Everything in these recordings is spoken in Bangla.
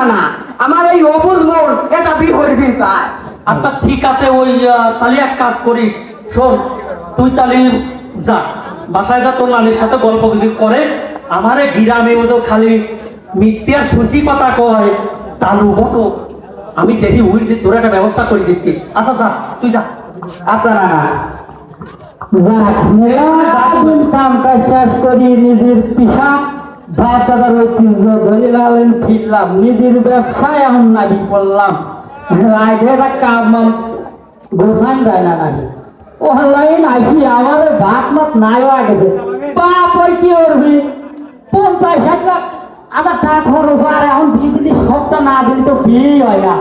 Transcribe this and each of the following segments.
না না আমার এই অবুজ মন এটা বিহর পায় আচ্ছা ঠিক আছে ওই তাহলে এক কাজ করিস শোন তুই তাহলে যা বাসায় যা তোর নানির সাথে গল্প কিছু করে আমারে গ্রামে মতো খালি মিথ্যার সুচি কথা কয় তালু বটো আমি দেখি উইল দিয়ে তোর একটা ব্যবস্থা করে দিচ্ছি আচ্ছা যা তুই যা আচ্ছা না না কাম কাজ শেষ করি নিজের পিসা ভাত দাদার ঐতিহ্য ধরে লালেন ফিরলাম নিজের ব্যবসায় এখন নাকি পড়লাম আগে একটা কাম গোসান যায় না নাকি? ও লাইন আসি আমার ভাত মাত নাই আগে বাপ ওই কি করবি পঞ্চাশ লাখ আমার টাকা খরচ আর এখন দিলি সবটা না দিলি তো বিয়েই হয় না?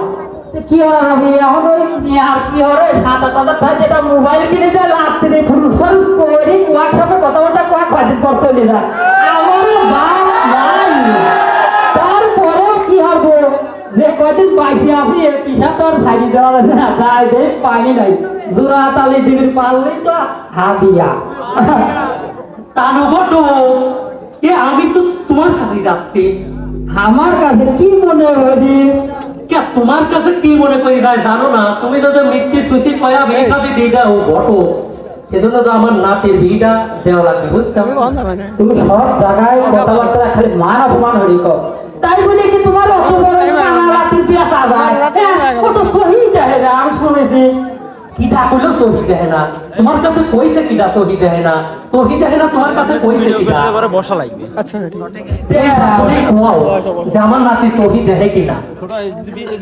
কি হলো রবি এখন ওই আর কি সাত আট হাজার টাকা যেটা মোবাইল কিনে যায় লাস্ট দিনে ফুলফল করে হোয়াটসঅ্যাপে কথা বলতে কয়েক পর চলে যায়? আমারও বাপ নাই তারপরেও কি হবে যে কয়দিন বাইকে আপনি এ পিসা তো আর সাইডে দেওয়া যাবে না। যাই দে পানি নাই। জোড়া তালি দিবির পারলেই তো হাদিয়া তালু বটো এ আমি তো তোমার কাছে যাচ্ছি। আমার কাছে কি মনে হলি কে তোমার কাছে কি মনে করি যায় জানো না? তুমি তো যে মৃত্যু সুচি পয়া বিয়ে সাথে দিয়ে দাও বটো। সেজন্য তো আমার নাতের বিয়েটা দেওয়া লাগবে বুঝছ? তুমি সব জায়গায় কথাবার্তা খালি মান অপমান হরি কো তাই বলে কি তোমার অত বড়? রাতির বিয়া চাবায় কত সহি দেয় না? আমি শুনেছি কিটা কইলো সহি দেয় না। তোমার কাছে কইছে কিটা সহি দেয় না। সহি দেয় না তোমার কাছে কইছে কিটা বসা লাগবে। তুমি কোয়াও যে আমার নাতি সহি দেয় কিনা?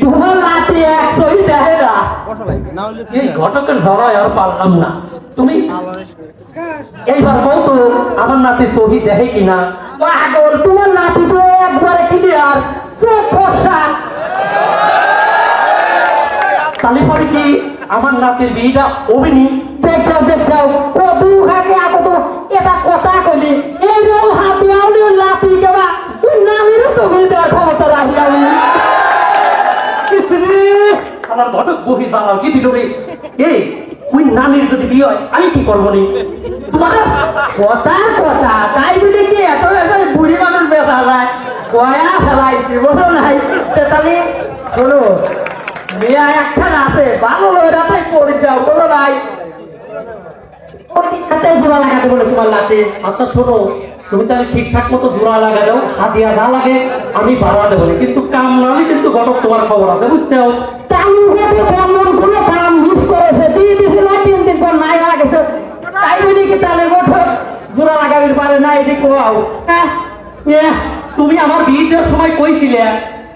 তোমার রাতে এক সহি দেয় না। বসা লাগবে না হলে এই ঘটকের ধরায় আর পারলাম না। তুমি এইবার বল তো আমার নাতি সহি দেয় কিনা? পাগল তোমার নাতি তো একবারে কি আমার নাতির বিয়েটা অভিনী। দেখাও দেখাও ও দু হাতে আগত এটা কথা কলি এই রকম হাতে আউলি লাতি কেবা। তুই নামের তো দেওয়ার ক্ষমতা রাখি আমি ইসরে, আমার ঘটক বহি দাঁড়াও কি দিল রে? এই ওই নানির যদি বিয়ে হয় আমি কি করব নি? তোমার কথার কথা তাই বলে কি এত এত বুড়ি মানুষ বেসা যায় কয়া ফেলাইছে বলো নাই? তাহলে শোনো মেয়া একখান আছে ভালো রাতে পড়ে যাও বলো নাই। সাথে জোড়া লাগাতে বলে তোমার লাতে। আচ্ছা শোনো তুমি তাহলে ঠিকঠাক মতো জোড়া লাগা দাও হাতিয়া যা লাগে আমি বাড়া দেবো কিন্তু কাম না হলে কিন্তু ঘটক তোমার খবর আছে বুঝছ চালু হতে কেমন কোনো কাম মিস করেছে দিয়ে দিছে না তিন দিন পর নাই লাগেছে তাই বলি কি তাহলে ওঠো জোড়া লাগাবির পারে না এদিকে কোয়াও। হ্যাঁ তুমি আমার বিয়ে দেওয়ার সময় কইছিলে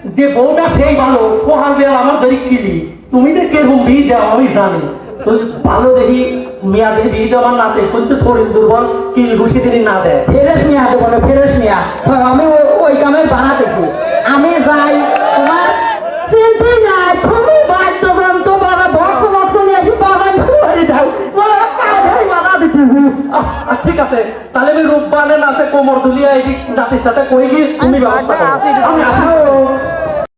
যে বউটা সেই ভালো সোহাল বেল আমার দরি কিলি তুমি যে কেরকম বিয়ে দাও আমি জানি। তুই ভালো দেখি মেয়া দেখি বিয়ে দেওয়া আমার নাতে সত্যি শরীর দুর্বল কি ঘুষি দিনই না দেয়। ফেরেস মিয়া তো বলে ফেরেস মিয়া। আমি ওই- কামে বানাতেছি আমি যাই তোমার চিন্তা নাই তুমি বাদ্যযন্ত্র বাবা ভক্ত ভক্ত নিয়ে আসি বাবা করে দাও ঠিক আছে। তাহলে আমি রূপবানের নাচে কোমর দুলিয়া এই নাতির সাথে কই গিয়ে তুমি ব্যবস্থা করো। আমি আসি।